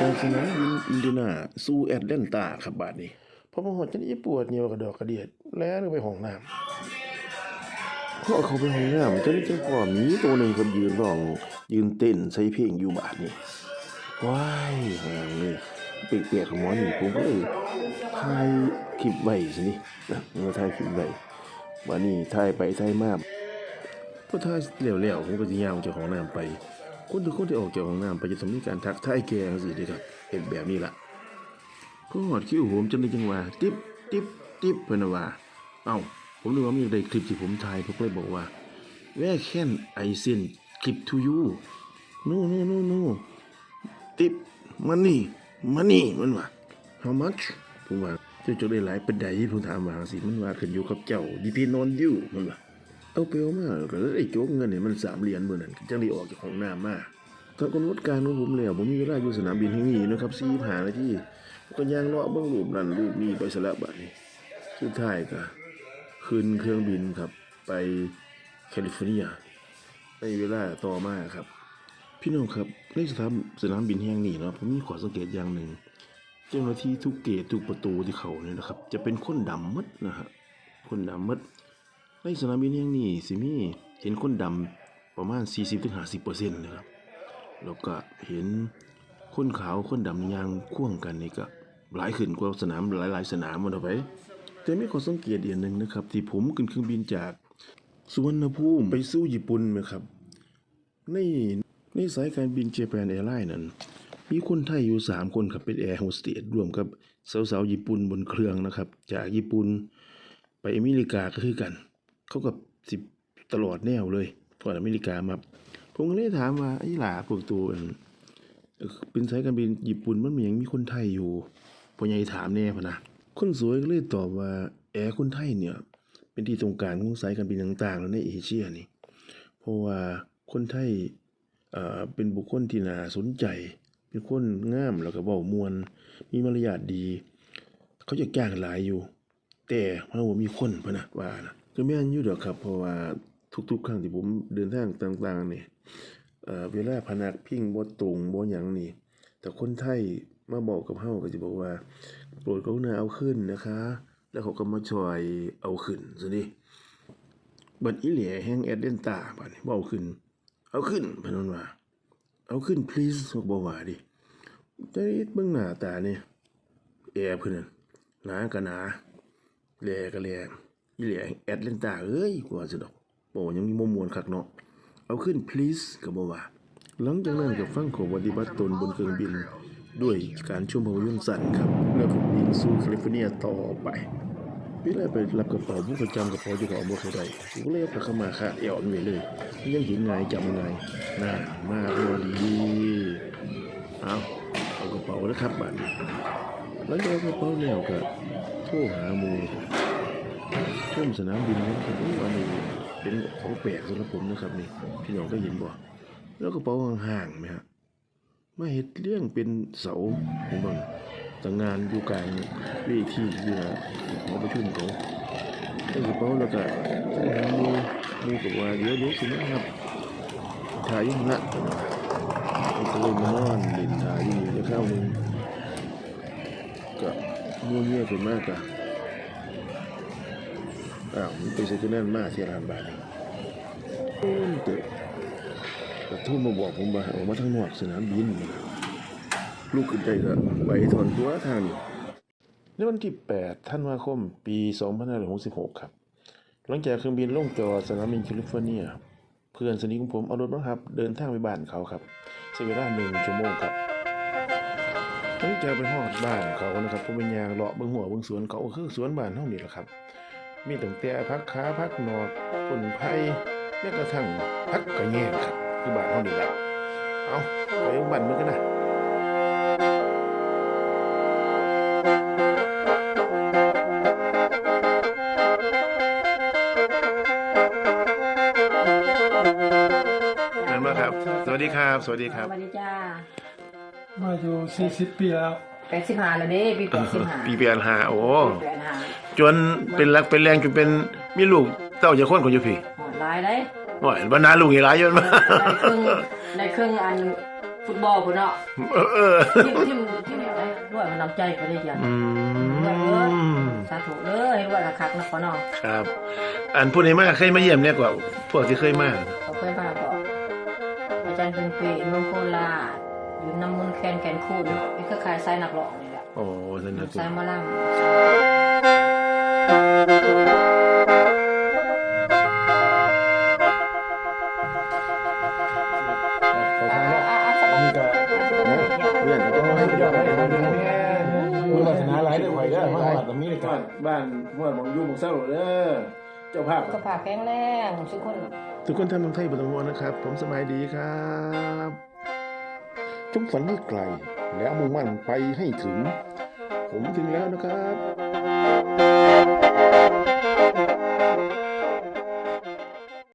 จากสนามบินอินเดียนาสู่แอตแลนตาครับบาดนี้พอมาหอดจันอีปวดเหนียวกระดอกกระเดียดแล้วไปห้องน้ำพอเขาไปห้องน้ำจันจังพ่อมีตัวหนึ่งคนยืนร้อง ยืนเต้นใส่เพลงอยู่บาดนี้ว้ายห่างเลยเปียกๆของหมอนี่ผมก็เลยถ่ายคลิปไว้สินี่นะมาถ่ายคลิปไว้วันนี้ถ่ายไปถ่ายมาพอถ้าเหลวๆผมก็จะย่างจากห้องน้ำไป คนทุกคนที่ออกจากห้องน้ำไปจะต้องมีการทักทายแกสิเด้ครับเห็นแบบนี้ละก็หอดคิ้วผมจนได้จังว่าติ๊บติ๊บติ๊บเพิ่นนว่าเอ้าผมนึกว่ามีได้คลิปที่ผมถ่ายผมก็เลยบอกว่า Where can I send clip to you no no no no ติ๊บมันนี่มันนี่มันว่า how much ผมว่าเจ้าจะได้หลายเป็นใดผมถามว่าสิมันว่าขึ้นอยู่กับเจ้า depend on you มันว่า เอาไปเอามาก็ได้โจกเงินเนี่ยมันสามเหรียญเมื่อนั้นจังได้ออกจากของน้ำมาถ้ากำหนดการของผมแล้วผมมีเวลาอยู่สนามบินแห่งนี้นะครับสี่หานาทีก็ย่างเลาะเบื้องรูปนั่นรูปนี้ไปสละบัดนี้สุดท้ายก็ขึ้นเครื่องบินครับไปแคลิฟอร์เนียในเวลาต่อมาครับ พี่น้องครับในสนามสนามบินแห่งนี้เนาะผมมีขอสังเกตอย่างหนึ่งเจ้าหน้าที่ทุกเกตทุกประตูที่เขาเนี่ยนะครับ จะเป็นคนดำมัดนะฮะคนดำมัด ในสนามบินแห่งนี้สิมีเห็นคนดำประมาณ 40-50%นะครับ แล้วก็เห็นคนขาวคนดำยางค่วงกันนี่ก็หลายขึ้นกว่าสนามหลายๆ สนามหมดเอาไปแต่มีข้อสังเกตอย่างหนึ่งนะครับ ที่ผมขึ้นเครื่องบินจากสุวรรณภูมิไปสู่ญี่ปุ่นนะครับในในสายการบินเจแปนแอร์ไลน์นั้น มีคนไทยอยู่ 3 คนครับเป็นแอร์โฮสเตสรวมกับสาวๆญี่ปุ่นบนเครื่องนะครับ จากญี่ปุ่นไปอเมริกาก็คือกัน เขากับสิบตลอดแนวเลยก่อนอเมริกามาผมก็เลยถามว่าไอ้หลาพวกตัวอันเป็นสายการบินญี่ปุ่นมันมีหยังมีคนไทยอยู่พอใหญ่ถามแน่พะนะคนสวยก็เลยตอบว่าแอร์คนไทยเนี่ย เป็นที่ต้องการของสายการบินต่างๆ แล้วในเอเชียนี่ เพราะว่าคนไทยเอ่อเป็นบุคคลที่น่าสนใจ เป็นคนงามแล้วก็เว้ามวน มีมารยาทดี เขาจะจ้างหลายอยู่ แต่มันบ่ามีคนพะนะว่านะ ก็แม่นอยู่ดอกครับ เพราะว่าทุกๆ ครั้งที่ผมเดินทางต่างๆนี่เอ่อเวลาพนักพิงบ่ตรงบ่หยังนี่ แต่คนไทยมาบอกกับเฮาก็สิบอกว่า โปรดกรุณาเอาขึ้นนะคะ แล้วเขาก็มาช่วยเอาขึ้นซะนี่บัดอีเหลียแห่งแอดเดนตาบัดนี้บ่เอาขึ้น เอาขึ้นพนันว่า เอาขึ้น please บอกว่าดิแต่เบิ่งหน้าตานี่แอร์เพิ่นนะหนาก็หนาแลก็แล อีแหลแอดเลนตาเอ้ยกว่าสิดอกบอกว่ายังมีมมวนคักเนาะเอาขึ้น please ก็บ่ว่า หลังจากนั้นก็ฟังของปฏิบัติตนบนเครื่องบิน ด้วยการชมภาพยนตร์สั้นครับ แล้วก็บินสู่แคลิฟอร์เนียต่อไปเวลาไปรับกระเป๋าผู้ประจำกระเป๋าอยู่กับบ่เคยได้ผมก็เลยเอาผ้ามาคาดเอวนี่ไว้เลยยังเห็นไงจำไงน่ามาพอดีเอาเอากระเป๋าแล้วครับบัดนี้แล้วเอากระเป๋าแล้วก็โทรหาหมู ช่วงสนามบินนะครับอุ๊ยอันนี้เป็นของแปลกสำหรับผมนะครับนี่พี่น้องได้เห็นบ่แล้วกระเป๋าห่างๆไหมฮะมาเห็ดเรื่องเป็นเสาของมันต่างงานอยู่กลางเวทีอยู่นะหอประชุมเขาได้กระเป๋าแล้วก็ทรหาหมูมูบอกว่าเดี๋ยวเดี๋ยวสินะครับถ่ายอยังละก็เลยมานอนเล่นถ่ายอยู่นี่ได้ข้าวหนึงก็มัวเงียขึ้นมากกะ อ้าวมันไปใช้ตัวนั้นมาเสียล้านบาทนี่โอ้ยเตะกระทุ่มมาบอกผมว่าออกมาทางนอกสนามบิน ลูกขึ้นใจก็ไปถอนตัวทางนี้ในวันที่ 8 ธันวาคม ปี 2566 ครับ หลังจากเครื่องบินลงจอดสนามบินแคลิฟอร์เนีย เพื่อนสนิทของผมเอารถมาครับ เดินทางไปบ้านเขาครับใช้เวลาหนึ่งชั่วโมงครับหลังจากไปฮอดบ้านเขานะครับผมเป็นยางเลาะเบิ่งหัวเบิ่งสวนเขาคือสวนบ้านเฮานี่แหละครับ มีตั้งแต่พักขาพักนอกผลไผ่แม้กระทั่งพักกระแยงครับคือบ้านเฮานี่แหละเอาไปบ้านมันกันนะนั่นมาครับ สวัสดีครับ สวัสดีครับ สวัสดีจ้า มาอยู่สี่สิบปีแล้ว แปดสิบห้าแล้วเด้ปีแปดสิบห้าปีเปลี่ยนหาโอ้แปดห้าจนเป็นรักเป็นแรงจนเป็นมีลูกเต้าจะคนคนอยู่พี่หอดลายได้ว่าบรรดาลูกอีหลายอยนมาในครึ่งในครึ่งอันฟุตบอลพุ่นเนาะเออเออทีมทีมทีมอะไรด้วยมันน้ำใจก็ได้ยังอืมสาธุเลยให้ด้วยละคักนะพ่อเนาะครับ อันผู้นี้มาเคยมาเยี่ยมเนี่ยกว่าพวกที่เคยมาเขาเคยมาก็อาจารย์เป็นปีเมืองโคราช อยู่น้ำมุนแคนแคนคูนนี่คือขายไส้นักร้องนี่แหละโอ้นั่นนะไส้มะล่ำนี่ก็เรื่องจะมาให้ยอดให้มันแน่มีวาสนาหลายเด้อข่อยเด้อมาฮอดก็มีกันบ้านห้วยหมองอยู่หมองเศร้าเด้อเจ้าภาพสุขภาพแข็งแรงทุกคน ทุกคนทำเมืองไทยบ่ต้องห่วงนะครับ ผมสบายดีครับ จงฝันให้ไกล แล้วมุ่งมั่นไปให้ถึง ผมถึงแล้วนะครับ